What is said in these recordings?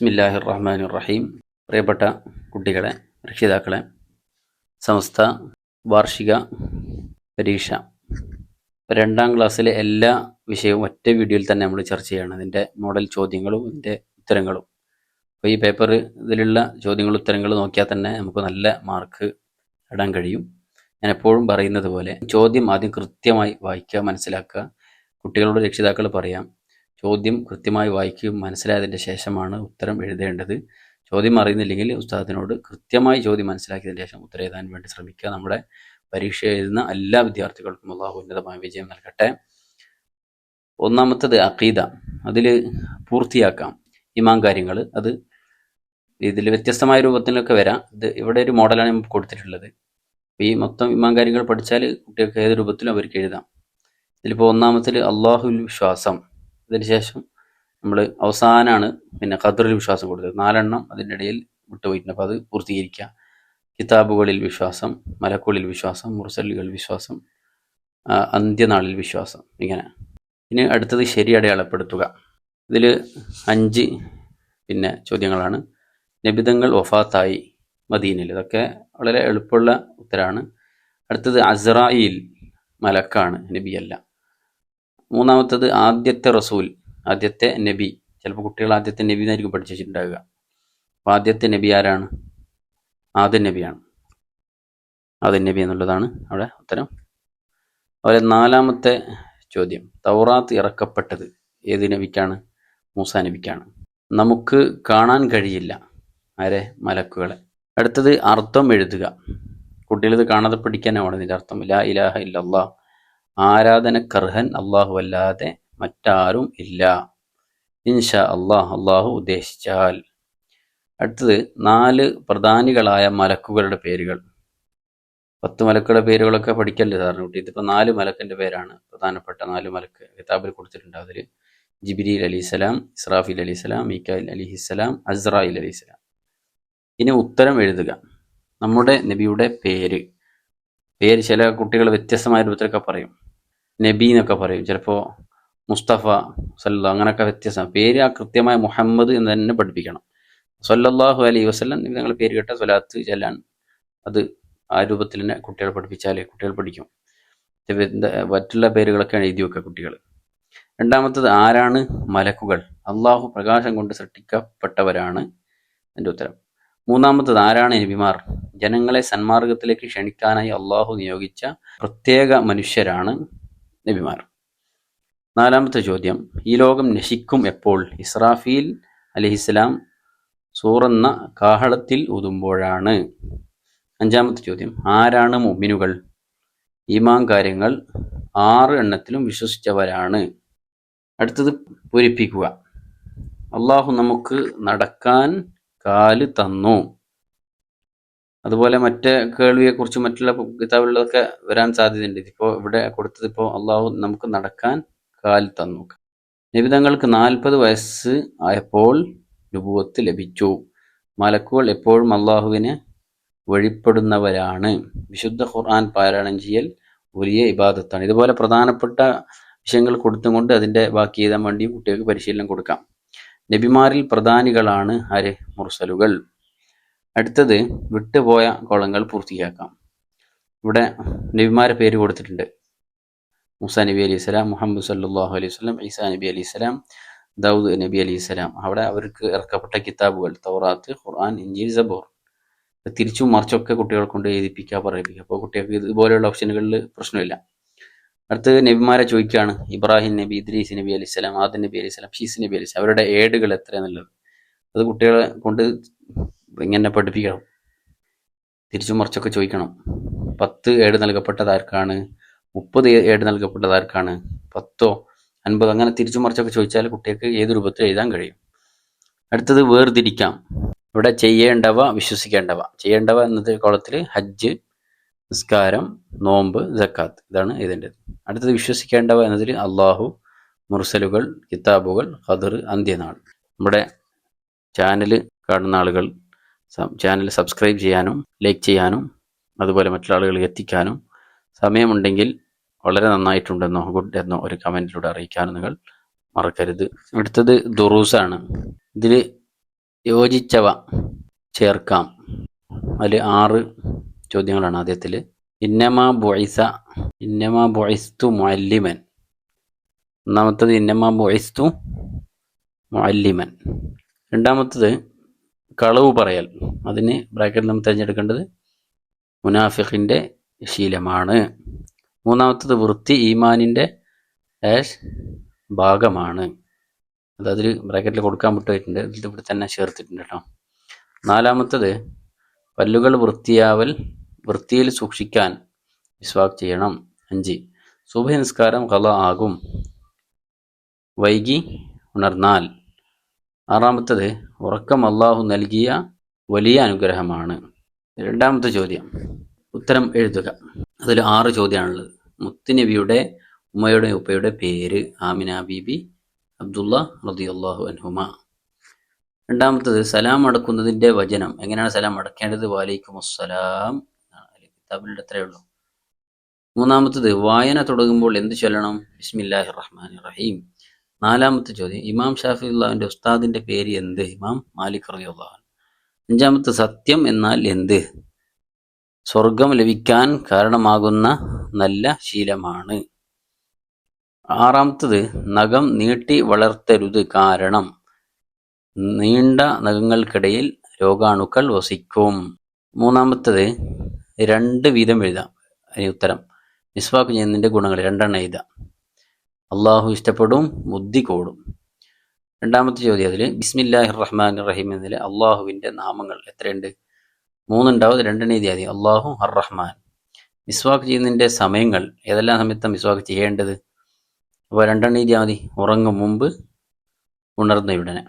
ബിസ്മില്ലാഹി റഹ്മാൻ റഹീം പ്രിയപ്പെട്ട കുട്ടികളെ രക്ഷിതാക്കളെ സമസ്ത വാർഷിക പരീക്ഷ. രണ്ടാം ക്ലാസ്സിലെ എല്ലാ വിഷയവും ഒറ്റ വീഡിയോയിൽ തന്നെ നമ്മൾ ചർച്ച ചെയ്യണം. അതിന്റെ മോഡൽ ചോദ്യങ്ങളും ഇതിന്റെ ഉത്തരങ്ങളും. അപ്പോൾ ഈ പേപ്പർ ഇതിലുള്ള ചോദ്യങ്ങളും ഉത്തരങ്ങളും നോക്കിയാൽ തന്നെ നമുക്ക് നല്ല മാർക്ക് ഇടാൻ കഴിയും. ഞാൻ എപ്പോഴും പറയുന്നത് പോലെ ചോദ്യം ആദ്യം കൃത്യമായി വായിക്കുക മനസ്സിലാക്കുക. കുട്ടികളോട് രക്ഷിതാക്കൾ പറയാം. ചോദ്യം കൃത്യമായി വായിക്കുകയും മനസ്സിലായതിന്റെ ശേഷമാണ് ഉത്തരം എഴുതേണ്ടത്. ചോദ്യം അറിയുന്നില്ലെങ്കിൽ ഉസ്താദിനോട് കൃത്യമായി ചോദ്യം മനസ്സിലാക്കിയതിന് ശേഷം ഉത്തരം എഴുതാൻ വേണ്ടി ശ്രമിക്കുക. നമ്മുടെ പരീക്ഷ എഴുതുന്ന എല്ലാ വിദ്യാർത്ഥികൾക്കും അള്ളാഹു ഉന്നതമായ വിജയം നൽകട്ടെ. ഒന്നാമത്തത് അഖീദ. അതിൽ പൂർത്തിയാക്കാം. ഇമാം കാര്യങ്ങൾ. അത് ഇതിൽ വ്യത്യസ്തമായ രൂപത്തിലൊക്കെ വരാം. ഇത് ഇവിടെ ഒരു മോഡലാണ് കൊടുത്തിട്ടുള്ളത്. ഈ മൊത്തം ഇമാം കാര്യങ്ങൾ പഠിച്ചാൽ കുട്ടികൾക്ക് ഏത് രൂപത്തിലും അവർക്ക് എഴുതാം. ഇതിലിപ്പോൾ ഒന്നാമത്തിൽ അള്ളാഹുൽ വിശ്വാസം. ഇതിന് ശേഷം നമ്മൾ അവസാനമാണ് പിന്നെ ഖദറിൽ വിശ്വാസം കൊടുത്തത്. നാലെണ്ണം അതിന്റെ ഇടയിൽ വിട്ടുപോയിട്ടുണ്ട്. അപ്പോൾ അത് പൂർത്തീകരിക്കുക. കിതാബുകളിൽ വിശ്വാസം മലക്കുകളിൽ വിശ്വാസം മുർസലുകൾ വിശ്വാസം അന്ത്യനാളിൽ വിശ്വാസം. ഇങ്ങനെ. ഇനി അടുത്തത് ശരി അടയാളപ്പെടുത്തുക. ഇതിൽ അഞ്ച് പിന്നെ ചോദ്യങ്ങളാണ്. നബിതങ്ങൾ വഫാത്തായി മദീനയിൽ. ഇതൊക്കെ വളരെ എളുപ്പമുള്ള ഉത്തരമാണ് അടുത്തത് അസ്രായിൽ മലക്കാണ് നബിയല്ല. മൂന്നാമത്തത് ആദ്യത്തെ റസൂൽ ആദ്യത്തെ നബി. ചിലപ്പോൾ കുട്ടികൾ ആദ്യത്തെ നബി എന്നായിരിക്കും പഠിച്ചു വെച്ചിട്ടുണ്ടാവുക അപ്പോൾ ആദ്യത്തെ നബി ആരാണ്? ആദ്യ നബിയാണ്. ആദ്യ നബി എന്നുള്ളതാണ് അവിടെ ഉത്തരം. അതുപോലെ നാലാമത്തെ ചോദ്യം. തൗറാത്ത് ഇറക്കപ്പെട്ടത് ഏത് നബിക്കാണ്? മൂസ നബിക്കാണ്. നമുക്ക് കാണാൻ കഴിയില്ല ആരെ? മലക്കുകളെ. അടുത്തത് അർത്ഥം എഴുതുക. കുട്ടികളിത് കാണാതെ പഠിക്കാനാണ് ഇതിന്റെ അർത്ഥം. ലാ ഇലാഹ ഇല്ലല്ലാ ആരാധനക്കർഹൻ അള്ളാഹു അല്ലാതെ മറ്റാരും ഇല്ല. ഇൻഷാ അള്ളാഹ് അള്ളാഹു ഉദ്ദേശിച്ചാൽ. അടുത്തത് നാല് പ്രധാനികളായ മലക്കുകളുടെ പേരുകൾ. പത്ത് മലക്കുകളുടെ പേരുകളൊക്കെ പഠിക്കല്ലേ സാറിന് കുട്ടി? ഇതിപ്പോൾ നാല് മലക്കിന്റെ പേരാണ്. പ്രധാനപ്പെട്ട നാല് മലക്ക് കിതാബിൽ കൊടുത്തിട്ടുണ്ട് അതിൽ ജിബിരിൽ അലിസ്ലാം ഇസ്രാഫിൽ അലിസ്ലാം മീക്കായിൽ അലിഹിസ്സലാം അസ്രായിൽ അലിസ്ലാം ഇനി ഉത്തരം എഴുതുക. നമ്മുടെ നബിയുടെ പേര്. പേര് ചില കുട്ടികൾ വ്യത്യസ്തമായ രൂപത്തിലൊക്കെ പറയും. നബി എന്നൊക്കെ പറയും. ചിലപ്പോൾ മുസ്തഫ സല്ല അങ്ങനെയൊക്കെ വ്യത്യസ്തം പേര് ആ കൃത്യമായ മുഹമ്മദ് എന്ന് തന്നെ പഠിപ്പിക്കണം. സല്ലല്ലാഹു അലൈഹി വസല്ലം നിങ്ങൾ പേര് കേട്ട സ്വലാത്ത് ചെല്ലാൻ അത് ആ രൂപത്തിൽ തന്നെ കുട്ടികളെ പഠിപ്പിച്ചാൽ കുട്ടികൾ പഠിക്കും. മറ്റുള്ള പേരുകളൊക്കെ എഴുതി വെക്കുക കുട്ടികൾ രണ്ടാമത്തത് ആരാണ്? മലക്കുകൾ. അള്ളാഹു പ്രകാശം കൊണ്ട് സൃഷ്ടിക്കപ്പെട്ടവരാണ് എന്റെ ഉത്തരം. മൂന്നാമത്തത് ആരാണ് നബിമാർ? ജനങ്ങളെ സന്മാർഗത്തിലേക്ക് ക്ഷണിക്കാനായി അള്ളാഹു നിയോഗിച്ച പ്രത്യേക മനുഷ്യരാണ് നബിമാർ. നാലാമത്തെ ചോദ്യം ഈ ലോകം നശിക്കും എപ്പോൾ? ഇസ്രാഫീൽ അലഹിസ്ലാം സൂറന്ന കാഹളത്തിൽ ഊതുമ്പോഴാണ്. അഞ്ചാമത്തെ ചോദ്യം ആരാണ് മുഅ്മിനുകൾ? ഈമാൻ കാര്യങ്ങൾ ആറ് എണ്ണത്തിലും വിശ്വസിച്ചവരാണ്. അടുത്തത് പൂരിപ്പിക്കുക. അള്ളാഹു നമുക്ക് നടക്കാൻ കാൽ തന്നു. അതുപോലെ മറ്റേ കേൾവിയെക്കുറിച്ച് മറ്റുള്ള കിതാബുകളിലൊക്കെ വരാൻ സാധ്യതയുണ്ട്. ഇപ്പോ ഇവിടെ കൊടുത്തത് ഇപ്പോ അള്ളാഹു നമുക്ക് നടക്കാൻ കാൽ തന്നു. നിബിതങ്ങൾക്ക് നാൽപ്പത് വയസ്സ് ആയപ്പോൾ രൂപത്ത് ലഭിച്ചു. മലക്കുകൾ എപ്പോഴും അള്ളാഹുവിനെ വഴിപ്പെടുന്നവരാണ്. വിശുദ്ധ ഖുർആൻ പാരായണം ചെയ്യൽ വലിയ ഇബാദത്താണ്. ഇതുപോലെ പ്രധാനപ്പെട്ട വിഷയങ്ങൾ കൊടുത്തുകൊണ്ട് അതിന്റെ ബാക്കി എഴുതാൻ വേണ്ടിയും കുട്ടികൾക്ക് പരിശീലനം കൊടുക്കാം. നബിമാരിൽ പ്രധാനികളാണ് ആര്? മുർസലുകൾ. അടുത്തത് വിട്ടുപോയ കോളങ്ങൾ പൂർത്തിയാക്കാം. ഇവിടെ നബിമാരെ പേര് കൊടുത്തിട്ടുണ്ട്. മൂസ നബി അലൈഹി സ്വലാം മുഹമ്മദ് സല്ലാഹു അലൈഹി സ്വലം ഈസാ നബി അലൈഹി സ്വലാം ദൗദ് നബി അലൈഹി സ്വലാം. അവിടെ അവർക്ക് ഇറക്കപ്പെട്ട കിതാബുകൾ തൗറാത്ത് ഖുർആൻ ഇഞ്ചി സബോർ. തിരിച്ചും മറിച്ചൊക്കെ കുട്ടികൾ കൊണ്ട് എഴുതിപ്പിക്കുക പറയിപ്പിക്കുക. അപ്പോൾ കുട്ടികൾക്ക് ഇതുപോലെയുള്ള ഓപ്ഷനുകളിൽ പ്രശ്നമില്ല. അടുത്തത് നബിമാരെ ചോദിക്കുകയാണ് ഇബ്രാഹിം നബി ഇദ്രീസ് നബി അലൈഹി സ്വലാം ആദ് നബി അലൈഹി സ്വലാം ഷീസ് നബി അലൈഹി സ്വലാം. അവരുടെ ഏടുകൾ എത്രയാണെന്നുള്ളത് അത് കുട്ടികളെ കൊണ്ട് ഇങ്ങനെ പഠിപ്പിക്കണം. തിരിച്ചും മറിച്ചൊക്കെ ചോദിക്കണം. പത്ത് ഏട് നൽകപ്പെട്ടത് ആർക്കാണ് മുപ്പത് ഏട് നൽകപ്പെട്ടത് ആർക്കാണ് പത്തോ അൻപത് അങ്ങനെ തിരിച്ചും മറിച്ചൊക്കെ ചോദിച്ചാൽ കുട്ടികൾക്ക് ഏത് രൂപത്തിൽ എഴുതാൻ കഴിയും? അടുത്തത് വേർതിരിക്കാം. ഇവിടെ ചെയ്യേണ്ടവ വിശ്വസിക്കേണ്ടവ. ചെയ്യേണ്ടവ എന്നത് കോളത്തിൽ ഹജ്ജ് നിസ്കാരം നോമ്പ് ജക്കാത്ത് ഇതാണ് എഴുതേണ്ടത്. അടുത്തത് വിശ്വസിക്കേണ്ടവ എന്നതിൽ അള്ളാഹു മുർസലുകൾ കിതാബുകൾ ഖദർ അന്ത്യനാൾ. നമ്മുടെ ചാനൽ കാണുന്ന ആളുകൾ ചാനൽ സബ്സ്ക്രൈബ് ചെയ്യാനും ലൈക്ക് ചെയ്യാനും അതുപോലെ മറ്റുള്ള ആളുകളിൽ എത്തിക്കാനും സമയമുണ്ടെങ്കിൽ വളരെ നന്നായിട്ടുണ്ടെന്നോ ഗുഡ് എന്നോ ഒരു കമന്റിലൂടെ അറിയിക്കാനും നിങ്ങൾ മറക്കരുത്. അടുത്തത് ദുറൂസാണ്. ഇതിൽ യോജിച്ചവ ചേർക്കാം. അതിൽ ആറ് ചോദ്യങ്ങളാണ് ആദ്യത്തിൽ ഇന്നമ ബൊയ്സ ഇന്നമ ബൊയ്സ്തു മുഅല്ലിമൻ. ഒന്നാമത്തത് ഇന്നമ ബൊയ്സ്തു മുഅല്ലിമൻ. രണ്ടാമത്തത് കളവ് പറയൽ. അതിന് ബ്രാക്കറ്റിൽ നമ്മൾ തിരഞ്ഞെടുക്കേണ്ടത് മുനാഫിഖിന്റെ ശീലമാണ്. മൂന്നാമത്തത് വൃത്തി ഈമാനിന്റെ ഡാഷ് ഭാഗമാണ്. അത് അതിൽ ബ്രാക്കറ്റിൽ കൊടുക്കാൻ വിട്ടുപോയിട്ടുണ്ട്. ഇത് ഇവിടെ തന്നെ ചേർത്തിട്ടുണ്ട് കേട്ടോ. നാലാമത്തത് പല്ലുകൾ വൃത്തിയാവൽ വൃത്തിയിൽ സൂക്ഷിക്കാൻ വിശ്വാസ് ചെയ്യണം. അഞ്ച് സുബഹ കല ആകും. വൈകി ഉണർന്നാൽ ആറാമത്തത് ഉറക്കം അള്ളാഹു നൽകിയ വലിയ അനുഗ്രഹമാണ്. രണ്ടാമത്തെ ചോദ്യം. ഉത്തരം എഴുതുക. അതിൽ ആറ് ചോദ്യമാണുള്ളത്. മുത്തുനബിയുടെ ഉമ്മയുടെ ഉപ്പയുടെ പേര് ആമിന ബീബി അബ്ദുള്ള റളിയല്ലാഹു അൻഹുമ. രണ്ടാമത്തത് സലാം അടക്കുന്നതിന്റെ വചനം. എങ്ങനെയാണ് സലാം അടക്കേണ്ടത്? വാലൈക്കും അസ്സലാം കിതാബിന്റെ അത്രയേ ഉള്ളൂ. മൂന്നാമത്തത് വായന തുടങ്ങുമ്പോൾ എന്ത് ചൊല്ലണം? ബിസ്മില്ലാഹി റഹ്മാൻ റഹീം. നാലാമത്തെ ചോദ്യം ഇമാം ഷാഫി അള്ളാഹുവിന്റെ ഉസ്താദിന്റെ പേര് എന്ത്? ഇമാം മാലിക് റബി അൻഹു. അഞ്ചാമത്തെ സത്യം എന്നാൽ എന്ത്? സ്വർഗം ലഭിക്കാൻ കാരണമാകുന്ന നല്ല ശീലമാണ്. ആറാമത്തത് നഖം നീട്ടി വളർത്തരുത് കാരണം നീണ്ട നഖങ്ങൾക്കിടയിൽ രോഗാണുക്കൾ വസിക്കും. മൂന്നാമത്തത് രണ്ട് വീതം എഴുതാം. ഉത്തരം മിസ്വാക്ക് ചെയ്യുന്നതിന്റെ ഗുണങ്ങൾ രണ്ടെണ്ണം എഴുതാം. അള്ളാഹു ഇഷ്ടപ്പെടും ബുദ്ധി കൂടും. രണ്ടാമത്തെ ചോദ്യം അതിൽ ബിസ്മില്ലാഹിർ റഹ്മാൻ റഹീം എന്നതിൽ അള്ളാഹുവിന്റെ നാമങ്ങൾ എത്രയുണ്ട്? മൂന്നുണ്ടാവും രണ്ടെണ്ണീതി രണ്ടെണ്ണം അതി അള്ളാഹു അർ റഹ്മാൻ മിസ്വാക്ക് ചെയ്യുന്നതിന്റെ സമയങ്ങൾ ഏതെല്ലാം സമയത്താണ് മിസ്വാക്ക് ചെയ്യേണ്ടത്? അപ്പോൾ രണ്ടെണ്ണീതി മതി. ഉറങ്ങും മുമ്പ് ഉണർന്ന ഉടനെ.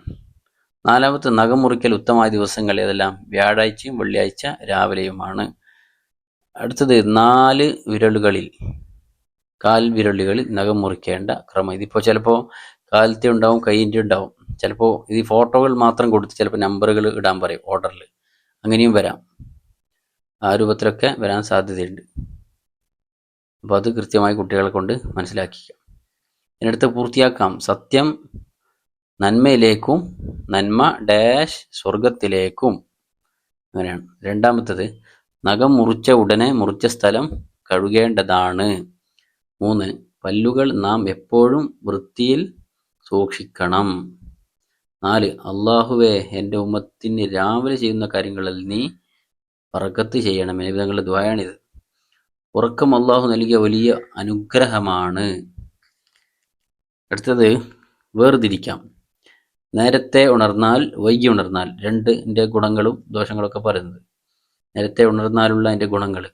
നാലാമത്തെ നഖം മുറിക്കൽ ഉത്തമമായ ദിവസങ്ങൾ ഏതെല്ലാം? വ്യാഴാഴ്ചയും വെള്ളിയാഴ്ച രാവിലെയുമാണ്. അടുത്തത് നാല് വിരലുകളിൽ കാൽ വിരലുകളിൽ നഖം മുറിക്കേണ്ട ക്രമം. ഇതിപ്പോൾ ചിലപ്പോൾ കാലത്തെ ഉണ്ടാവും കൈയിന്റെ ഉണ്ടാവും. ചിലപ്പോൾ ഇത് ഫോട്ടോകൾ മാത്രം കൊടുത്ത് ചിലപ്പോൾ നമ്പറുകൾ ഇടാൻ പറയും ഓർഡറിൽ അങ്ങനെയും വരാം. ആ രൂപത്തിലൊക്കെ വരാൻ സാധ്യതയുണ്ട്. അപ്പോൾ അത് കൃത്യമായി കുട്ടികളെ കൊണ്ട് മനസ്സിലാക്കിക്കാം. ഇതിനടുത്ത് പൂർത്തിയാക്കാം. സത്യം നന്മയിലേക്കും നന്മ ഡാഷ് സ്വർഗത്തിലേക്കും അങ്ങനെയാണ്. രണ്ടാമത്തത് നഖം മുറിച്ച ഉടനെ മുറിച്ച സ്ഥലം കഴുകേണ്ടതാണ്. മൂന്ന്. പല്ലുകൾ നാം എപ്പോഴും വൃത്തിയിൽ സൂക്ഷിക്കണം. നാല്. അള്ളാഹുവേ എന്റെ ഉമ്മത്തിന് രാവിലെ ചെയ്യുന്ന കാര്യങ്ങളിൽ നീ പറക്കത്ത് ചെയ്യണമേ വിധങ്ങളുടെ ദ്വായാണിത് ഉറക്കം അള്ളാഹു നൽകിയ വലിയ അനുഗ്രഹമാണ്. അടുത്തത് വേർതിരിക്കാം. നേരത്തെ ഉണർന്നാൽ വൈകി ഉണർന്നാൽ. രണ്ടിന്റെ ഗുണങ്ങളും ദോഷങ്ങളൊക്കെ പറയുന്നത്. നേരത്തെ ഉണർന്നാലുള്ള അതിന്റെ ഗുണങ്ങൾ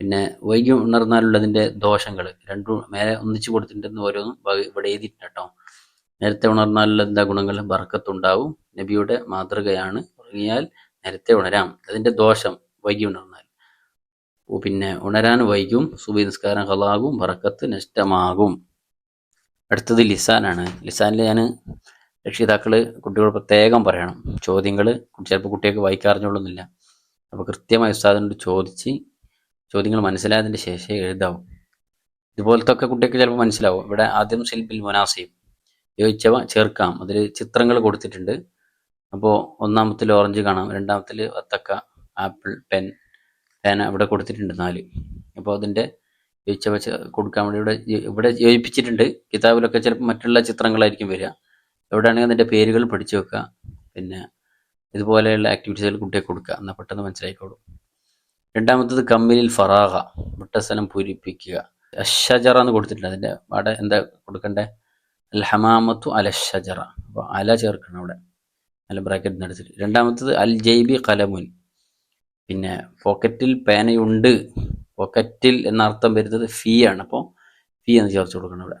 പിന്നെ വൈകി ഉണർന്നാലുള്ളതിന്റെ ദോഷങ്ങൾ രണ്ടും മേലെ ഒന്നിച്ച് കൊടുത്തിട്ടുണ്ടെന്ന് ഓരോന്നും ഇവിടെ എഴുതിയിട്ടുണ്ട് കേട്ടോ. നേരത്തെ ഉണർന്നാലുള്ള എന്താ ഗുണങ്ങൾ? ബർക്കത്തുണ്ടാവും. നബിയുടെ മാതൃകയാണ്. ഉറങ്ങിയാൽ നേരത്തെ ഉണരാം. അതിന്റെ ദോഷം വൈകി ഉണർന്നാൽ. പിന്നെ ഉണരാൻ വൈകും സുബി നിസ്കാരം ഹലാകും ബറക്കത്ത് നഷ്ടമാകും. അടുത്തത് ലിസാനാണ്. ലിസാനിൽ ഞാൻ രക്ഷിതാക്കൾ കുട്ടികൾ പ്രത്യേകം പറയണം. ചോദ്യങ്ങൾ ചിലപ്പോൾ കുട്ടികൾക്ക് വായിക്കാറിഞ്ഞോളുന്നില്ല. അപ്പോൾ കൃത്യമായി ഉസ്താദിനോട് ചോദിച്ച് ചോദ്യങ്ങൾ മനസ്സിലായതിന്റെ ശേഷം എഴുതാവും. ഇതുപോലത്തെ ഒക്കെ കുട്ടികൾക്ക് ചിലപ്പോൾ മനസ്സിലാവും. ഇവിടെ ആദ്യം ശില്പിൽ മുനാസിയും യോജിച്ചവ ചേർക്കാം. അതിൽ ചിത്രങ്ങൾ കൊടുത്തിട്ടുണ്ട്. അപ്പോൾ ഒന്നാമത്തിൽ ഓറഞ്ച് കാണാം രണ്ടാമത്തിൽ വത്തക്ക ആപ്പിൾ പെൻ പേന ഇവിടെ കൊടുത്തിട്ടുണ്ട് നാല്. അപ്പോൾ അതിന്റെ യോജിച്ചവ കൊടുക്കാൻ വേണ്ടി ഇവിടെ ഇവിടെ യോജിപ്പിച്ചിട്ടുണ്ട് കിതാബിലൊക്കെ ചിലപ്പോൾ മറ്റുള്ള ചിത്രങ്ങളായിരിക്കും വരിക. എവിടെയാണെങ്കിൽ അതിന്റെ പേരുകൾ പഠിച്ചു വെക്കുക. പിന്നെ ഇതുപോലെയുള്ള ആക്ടിവിറ്റീസുകൾ കുട്ടിയെ കൊടുക്കുക. എന്നാൽ പെട്ടെന്ന് മനസ്സിലായിക്കോളും. രണ്ടാമത്തത് കമ്മിലിൽ ഫറാഹ മുട്ടസ്ഥലം പൂരിപ്പിക്കുക. അഷജറ എന്ന് കൊടുത്തിട്ടുണ്ട്. അതിന്റെ അവിടെ എന്താ കൊടുക്കണ്ടേ? അൽ ഹമാമത്തു അല ഷജറ അപ്പോൾ അല ചേർക്കണം അവിടെ. അല്ല ബ്രാക്കറ്റ് നടത്തിട്ട് രണ്ടാമത്തത് അൽ ജൈബി കലമുൻ. പിന്നെ പോക്കറ്റിൽ പേനയുണ്ട്. പോക്കറ്റിൽ എന്നർത്ഥം വരുന്നത് ഫീ ആണ്. അപ്പോൾ ഫീ എന്ന് ചേർത്ത് കൊടുക്കണം അവിടെ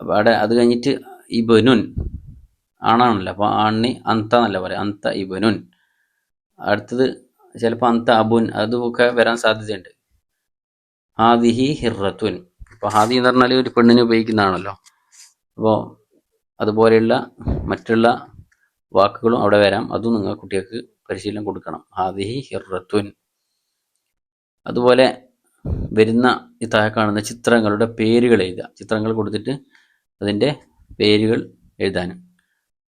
അപ്പോൾ അവിടെ അത് കഴിഞ്ഞിട്ട് ഇബനുൻ. ആണാണല്ലോ. അപ്പോൾ ആണിന് അന്ത എന്നല്ല പറയാം. അന്ത ഇബനുൻ. അടുത്തത് ചിലപ്പോൾ അന്ത അബുൻ അതുമൊക്കെ വരാൻ സാധ്യതയുണ്ട്. ഹാദിഹി ഹിറത്തുൻ. ഇപ്പോൾ ഹാദി എന്ന് പറഞ്ഞാൽ ഒരു പെണ്ണിനെ ഉപയോഗിക്കുന്നതാണല്ലോ. അപ്പോൾ അതുപോലെയുള്ള മറ്റുള്ള വാക്കുകളും അവിടെ വരാം. അതും നിങ്ങൾ കുട്ടികൾക്ക് പരിശീലനം കൊടുക്കണം. ഹാദിഹി ഹിറത്തുൻ. അതുപോലെ വരുന്ന ഈ താഴെ കാണുന്ന ചിത്രങ്ങളുടെ പേരുകൾ എഴുതുക. ചിത്രങ്ങൾ കൊടുത്തിട്ട് അതിന്റെ പേരുകൾ എഴുതാനും.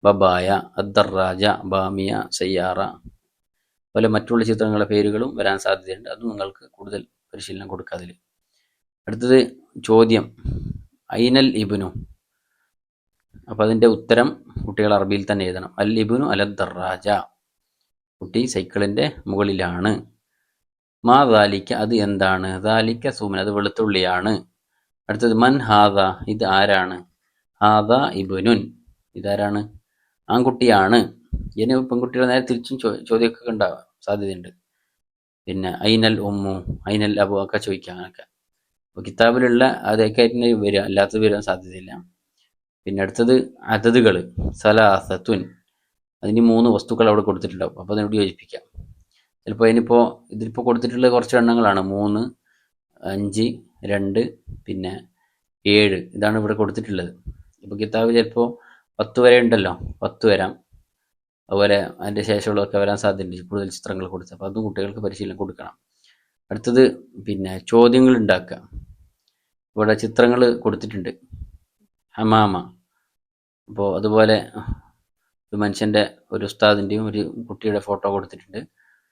ബബായ അദ്ദറാജ ബാമിയ സയ്യാറ പോലെ മറ്റുള്ള ചിത്രങ്ങളുടെ പേരുകളും വരാൻ സാധ്യതയുണ്ട്. അത് നിങ്ങൾക്ക് കൂടുതൽ പരിശീലനം കൊടുക്കുക അതിൽ അടുത്തത് ചോദ്യം. ഐനൽ ഇബുനു. അപ്പോൾ അതിന്റെ ഉത്തരം കുട്ടികൾ അറബിയിൽ തന്നെ എഴുതണം. അൽ ഇബുനു അല ദറാജ കുട്ടി സൈക്കിളിന്റെ മുകളിലാണ്. മാ ദാലിക്ക അത് എന്താണ്? ദാലിക്ക സൂമൻ അത് വെളുത്തുള്ളിയാണ്. അടുത്തത് മൻ ഹാദ ഇത് ആരാണ്? ഹാദ ഇബുനുൻ ഇതാരാണ്? ആൺകുട്ടിയാണ്. ഇനി പെൺകുട്ടിയുടെ നേരെ തിരിച്ചും ചോദ്യമൊക്കെ ഉണ്ടാവാം സാധ്യതയുണ്ട്. പിന്നെ ഐനൽ ഉമ്മു ഐനൽ അബു ഒക്കെ ചോദിക്കാം അങ്ങനെയൊക്കെ അപ്പോൾ കിതാബിലുള്ള അതൊക്കെ ആയിട്ട് വരിക അല്ലാത്തത് വരാൻ സാധ്യതയില്ല. പിന്നെ അടുത്തത് അതതുകൾ സലാസത്തുൻ. അതിന് മൂന്ന് വസ്തുക്കൾ അവിടെ കൊടുത്തിട്ടുണ്ടാവും. അപ്പോൾ അതിനോട് യോജിപ്പിക്കാം. ചിലപ്പോൾ അതിനിപ്പോൾ ഇതിലിപ്പോൾ കൊടുത്തിട്ടുള്ള കുറച്ച് എണ്ണങ്ങളാണ്. മൂന്ന് അഞ്ച് രണ്ട് പിന്നെ ഏഴ്. ഇതാണ് ഇവിടെ കൊടുത്തിട്ടുള്ളത്. ഇപ്പോൾ കിതാബ് ചിലപ്പോൾ പത്ത് വരെ ഉണ്ടല്ലോ. പത്ത് വരാം. അതുപോലെ അതിന്റെ ശേഷമുള്ളവർക്ക് വരാൻ സാധ്യതയുണ്ട്. കൂടുതൽ ചിത്രങ്ങൾ കൊടുത്ത്. അപ്പോൾ അതും കുട്ടികൾക്ക് പരിശീലനം കൊടുക്കണം. അടുത്തത് പിന്നെ ചോദ്യങ്ങൾ ഉണ്ടാക്കുക. ഇവിടെ ചിത്രങ്ങൾ കൊടുത്തിട്ടുണ്ട്. ഹമാമ. അപ്പോൾ അതുപോലെ ഒരു മനുഷ്യന്റെ ഒരു ഉസ്താദിന്റെയും ഒരു കുട്ടിയുടെ ഫോട്ടോ കൊടുത്തിട്ടുണ്ട്.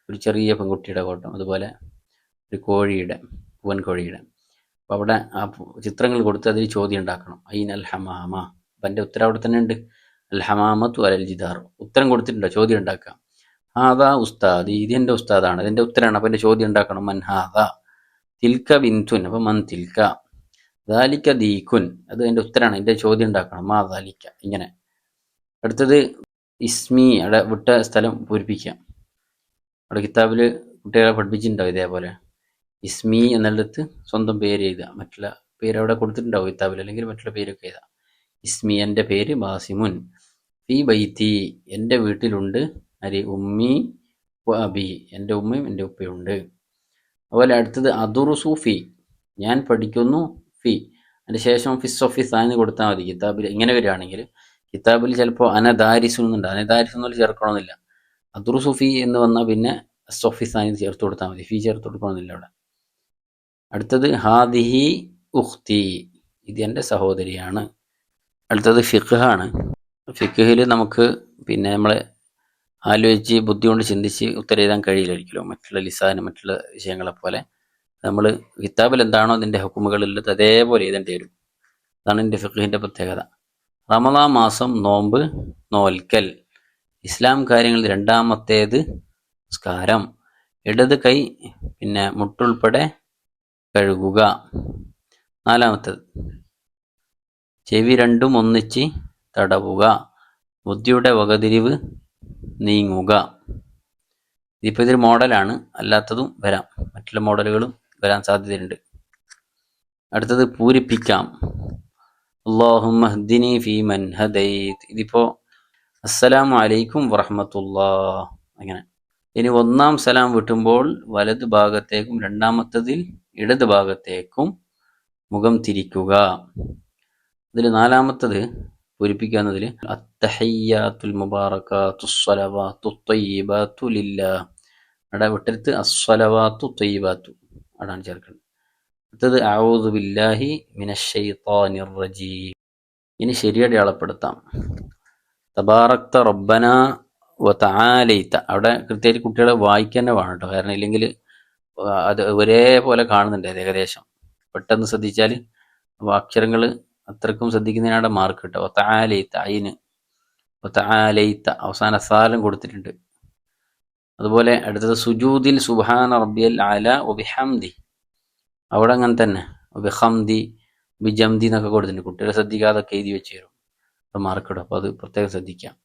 ഒരു ചെറിയ പെൺകുട്ടിയുടെ ഫോട്ടോ. അതുപോലെ ഒരു കോഴിയുടെ പൂവൻ കോഴിയുടെ. അപ്പോൾ അവിടെ ആ ചിത്രങ്ങൾ കൊടുത്ത് അതിൽ ചോദ്യം ഉണ്ടാക്കണം. അയിനൽ ഹമാമ. അപ്പം എന്റെ ഉത്തരം അവിടെ തന്നെ ഉണ്ട്. അൽ ഹമാമത്തു ജിദാർ ഉത്തരം കൊടുത്തിട്ടുണ്ടോ? ചോദ്യം ഉണ്ടാക്കാം. ഹാദാ ഉസ്താദ് ഇത് എന്റെ ഉസ്താദാണ് ഇതിന്റെ ഉത്തരമാണ് അപ്പം എന്റെ ചോദ്യം ഉണ്ടാക്കണം. മൻ ഹാദ തിൽക്ക ബിന്തുൻ അപ്പം മൻ തിൽക്ക. ദാലിക്ക ദീഖുൻ അത് എന്റെ ഉത്തരമാണ് എന്റെ ചോദ്യം ഉണ്ടാക്കണം. മാ ദാലിക്ക ഇങ്ങനെ. അടുത്തത് ഇസ്മി അവിടെ വിട്ട സ്ഥലം പൂരിപ്പിക്കാം. അവിടെ കിതാബിൽ കുട്ടികളെ പഠിപ്പിച്ചിട്ടുണ്ടാവും ഇതേപോലെ? ഇസ്മി എന്നിടത്ത് സ്വന്തം പേര് എഴുതുക. മറ്റുള്ള പേര് അവിടെ കൊടുത്തിട്ടുണ്ടാവും കിതാബിൽ അല്ലെങ്കിൽ മറ്റുള്ള പേരൊക്കെ എഴുതാം ഇസ്മി എന്റെ പേര് ബാസിമുൻ. ഫി ബൈത്തി എന്റെ വീട്ടിലുണ്ട്. അരി ഉമ്മി അബി. എന്റെ ഉമ്മയും എന്റെ ഉപ്പയുണ്ട്. അതുപോലെ അടുത്തത് അതുറുസു ഫി ഞാൻ പഠിക്കുന്നു ഫി. അതിന് ശേഷം ഫിസ് ഓഫ് ഫിസ് കൊടുത്താൽ മതി. കിതാബിൽ ഇങ്ങനെ വരികയാണെങ്കിൽ കിതാബിൽ ചിലപ്പോൾ അനദാരിസു എന്നുണ്ട്. അനദാരിസു എന്നുള്ള ചേർക്കണമെന്നില്ല. അതുറുസു ഫി എന്ന് വന്നാൽ പിന്നെ സൊഫിസ് ആയി ചേർത്ത് കൊടുത്താൽ മതി. ഫി ചേർത്ത് കൊടുക്കണമെന്നില്ല അവിടെ. അടുത്തത് ഹാദിഹി ഉഖ്തി. ഇത് എന്റെ സഹോദരിയാണ്. അടുത്തത് ഫിഖാണ്. ഫിഖിൽ നമുക്ക് പിന്നെ നമ്മൾ ആലോചിച്ച് ബുദ്ധി കൊണ്ട് ചിന്തിച്ച് ഉത്തരം എഴുതാൻ കഴിയില്ല ഒരിക്കലും മറ്റുള്ള ലിസാന് മറ്റുള്ള വിഷയങ്ങളെ പോലെ നമ്മൾ കിതാബിൽ എന്താണോ അതിന്റെ ഹുക്കുമുകളിൽ അതേപോലെ എഴുതേണ്ടി വരും. അതാണ് എന്റെ ഫിഖിന്റെ പ്രത്യേകത. റമദാ മാസം നോമ്പ് നോൽക്കൽ. ഇസ്ലാം കാര്യങ്ങളിൽ രണ്ടാമത്തേത് സ്കാരം ഇടത് കൈ പിന്നെ മുട്ടുൾപ്പെടെ കഴുകുക. നാലാമത്തേത്. ചെവി രണ്ടും ഒന്നിച്ച് തടവുക. ബുദ്ധിയുടെ വകതിരിവ് നീങ്ങുക. ഇതിപ്പോൾ ഇതൊരു മോഡലാണ്. അല്ലാത്തതും വരാം. മറ്റുള്ള മോഡലുകളും വരാൻ സാധ്യതയുണ്ട്. അടുത്തത് പൂരിപ്പിക്കാം. അള്ളാഹുമഹ്ദിനി ഫീമൻ മൻ ഹദൈത്. ഇതിപ്പോൾ അസ്സലാമു അലൈക്കും വറഹമത്തുല്ലാ അങ്ങനെ. ഇനി ഒന്നാം സലാം വിട്ടുമ്പോൾ വലത് ഭാഗത്തേക്കും രണ്ടാമത്തതിൽ ഇടത് ഭാഗത്തേക്കും മുഖം തിരിക്കുക. അതിൽ നാലാമത്തത് പൂരിപ്പിക്കാന്നതിൽ അത്തഹയ്യാത്തുൽ മുബാറക്കാത്തു സ്വലവാത്തു ത്വയ്യിബാത്തു ലില്ലാ. അവിടെ വിട്ടെടുത്ത് അസ്വലവാത്തു ത്വയ്യിബാത്തു അവിടാണ് ചേർക്കുന്നത് അടുത്തത് ഔദു ബില്ലാഹി മിനശ്ശൈത്താനിർ റജീം ഇനി ശരിയടയാളപ്പെടുത്താം തബാറക്ത റബ്ബന വ തആലൈത്ത അവിടെ കൃത്യമായിട്ട് കുട്ടികളെ വായിക്കാൻ വേണം കേട്ടോ. കാരണം ഇല്ലെങ്കിൽ അത് ഒരേപോലെ കാണുന്നുണ്ട് ഏകദേശം. പെട്ടെന്ന് ശ്രദ്ധിച്ചാൽ അക്ഷരങ്ങൾ അത്രക്കും ശ്രദ്ധിക്കുന്നതിനാണ് മാർക്ക് കിട്ടുക ഒത്താലയിത്ത അയിന്. ഒത്താലയിത്ത അവസാന സാലം കൊടുത്തിട്ടുണ്ട്. അതുപോലെ അടുത്തത് സുജൂദിൽ സുബാന റബ്ബിയൽ ആല ഒബിഹംദി അവിടെ അങ്ങനെ തന്നെ. ഒബിഹംദി ബിജംദി എന്നൊക്കെ കൊടുത്തിട്ടുണ്ട്. കുട്ടികളെ ശ്രദ്ധിക്കാതൊക്കെ എഴുതി വെച്ച് തരും. മാർക്ക് ഇടും. അപ്പോൾ അത് പ്രത്യേകം ശ്രദ്ധിക്കാം.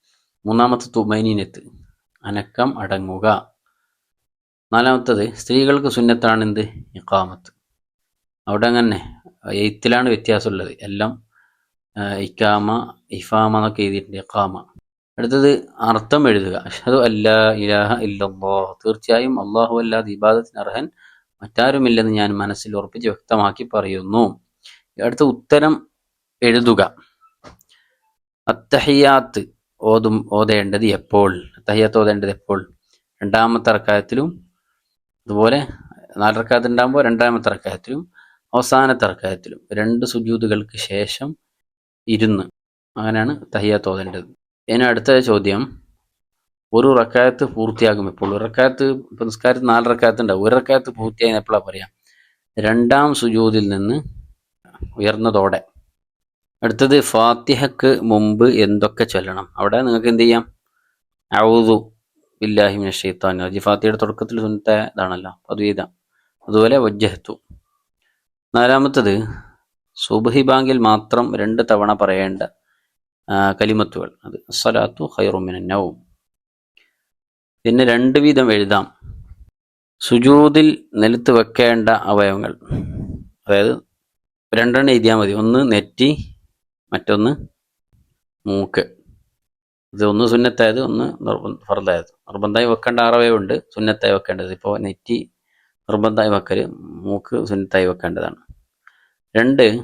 മൂന്നാമത്തെ തുമൈനീനത്ത് അനക്കം അടങ്ങുക. നാലാമത്തത് സ്ത്രീകൾക്ക് സുന്നത്താണ് എന്ത്? ഇക്കാമത്ത് അവിടെ അങ്ങനെ എയ്ത്തിലാണ് വ്യത്യാസമുള്ളത്. എല്ലാം ഇക്കാമ ഇഫാമ എന്നൊക്കെ എഴുതിയിട്ടുണ്ട് ഇക്കാമ അടുത്തത് അർത്ഥം എഴുതുക. അഷദു അല്ലാ ഇലാഹ ഇല്ലല്ലോ തീർച്ചയായും അള്ളാഹു അല്ലാതെ ഇബാദത്തിന് അർഹൻ മറ്റാരുമില്ലെന്ന് ഞാൻ മനസ്സിൽ ഉറപ്പിച്ച് വ്യക്തമാക്കി പറയുന്നു. അടുത്ത ഉത്തരം എഴുതുക. അത്തഹിയാത്ത് ഓതും ഓതേണ്ടത് എപ്പോൾ? അത്തഹിയാത്ത് ഓതേണ്ടത് എപ്പോൾ? രണ്ടാമത്തെ അർക്കായത്തിലും അതുപോലെ നാലറക്കാത്ത് ഉണ്ടാകുമ്പോൾ രണ്ടാമത്തെ റക്കായത്തിലും അവസാനത്തെ റക്കായത്തിലും രണ്ട് സുജൂതുകൾക്ക് ശേഷം ഇരുന്ന് അങ്ങനെയാണ് തഹിയാത്ത് ഓതേണ്ടത് ഇനി അടുത്ത ചോദ്യം ഒരു റക്കായത്ത് പൂർത്തിയാകും ഇപ്പോൾ ഒരു റക്കായത്ത് ഇപ്പം നാല് റക്കായത്ത് ഉണ്ടാവും. ഒരു റക്കായത്ത് പൂർത്തിയായി എപ്പോഴാണ് പറയാം? രണ്ടാം സുജൂതിൽ നിന്ന് ഉയർന്നതോടെ. അടുത്തത് ഫാത്തിഹക്ക് മുമ്പ് എന്തൊക്കെ ചൊല്ലണം? അവിടെ നിങ്ങൾക്ക് എന്ത് ചെയ്യാം? ഔദു ബില്ലാഹി മിന ഷെയ്ത്താൻ ഫാത്തിയുടെ തുടക്കത്തിൽ സുന്നത്ത ഇതാണല്ലോ. അത് ചെയ്താം അതുപോലെ വജ്ജഹത്തു. നാലാമത്തത് സുബഹി ബാങ്കിൽ മാത്രം രണ്ട് തവണ പറയേണ്ട കലിമത്തുകൾ. അത് സലാത്തു ഹൈറുമിനവും പിന്നെ രണ്ട് വീതം എഴുതാം. സുജൂതിൽ നിലത്ത് വെക്കേണ്ട അവയവങ്ങൾ. അതായത് രണ്ടെണ്ണം എഴുതിയാൽ മതി. ഒന്ന് നെറ്റി മറ്റൊന്ന് മൂക്ക്. ഇത് ഒന്ന് സുന്നത്തായത് ഒന്ന് ഫർദായത്. നിർബന്ധമായി വെക്കേണ്ട ആറവയുണ്ട് സുന്നത്തായി വെക്കേണ്ടത്. ഇപ്പോൾ നെറ്റി നിർബന്ധമായി വെക്കൽ മൂക്ക് സുന്നത്തായി വെക്കേണ്ടതാണ്. രണ്ട്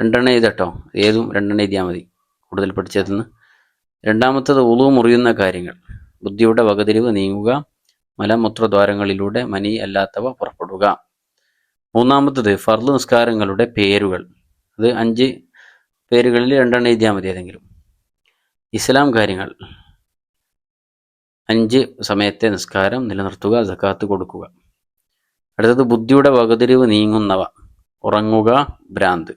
രണ്ടെണ്ണം എഴുതട്ടോ. ഏതും രണ്ടെണ്ണം എഴുതിയാൽ മതി. കൂടുതൽ പഠിച്ചതെന്ന്. രണ്ടാമത്തത് ഉളു മുറിയുന്ന കാര്യങ്ങൾ. ബുദ്ധിയുടെ വകതിരിവ് നീങ്ങുക മലമൂത്രദ്വാരങ്ങളിലൂടെ മനി അല്ലാത്തവ പുറപ്പെടുക. മൂന്നാമത്തത് ഫർദ് നിസ്കാരങ്ങളുടെ പേരുകൾ. അത് അഞ്ച് പേരുകളിൽ രണ്ടെണ്ണം എഴുതിയാൽ മതി ഏതെങ്കിലും. ഇസ്ലാം കാര്യങ്ങൾ. അഞ്ച് സമയത്തെ നിസ്കാരം നിലനിർത്തുക സക്കാത്ത് കൊടുക്കുക. അടുത്തത് ബുദ്ധിയുടെ വകതിരിവ് നീങ്ങുന്നവ. ഉറങ്ങുക ഭ്രാന്ത്.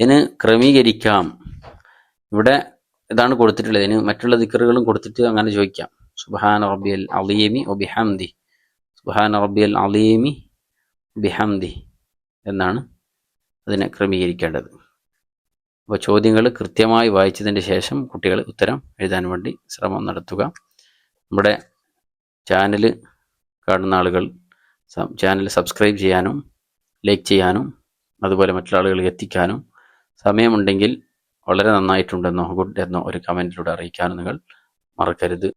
ഇതിന് ക്രമീകരിക്കാം. ഇവിടെ ഇതാണ് കൊടുത്തിട്ടുള്ളത്. ഇതിന് മറ്റുള്ള ദിക്കറുകളും കൊടുത്തിട്ട് അങ്ങനെ ചോദിക്കാം. സുബഹാന റബ്ബിയൽ അലീമി ഒബിഹാംദി സുബാൻ റബി റബ്ബിയൽ അലീമി ബിഹംദി എന്നാണ് അതിനെ ക്രമീകരിക്കേണ്ടത്. അപ്പോൾ ചോദ്യങ്ങൾ കൃത്യമായി വായിച്ചതിന് ശേഷം കുട്ടികൾ ഉത്തരം എഴുതാൻ വേണ്ടി ശ്രമം നടത്തുക. നമ്മുടെ ചാനൽ കാണുന്ന ആളുകൾ ചാനൽ സബ്സ്ക്രൈബ് ചെയ്യാനും ലൈക്ക് ചെയ്യാനും അതുപോലെ മറ്റുള്ള ആളുകളിൽ എത്തിക്കാനും സമയമുണ്ടെങ്കിൽ വളരെ നന്നായിട്ടുണ്ടെന്നോ ഗുഡ് എന്നോ ഒരു കമന്റിലൂടെ അറിയിക്കാനും നിങ്ങൾ മറക്കരുത്.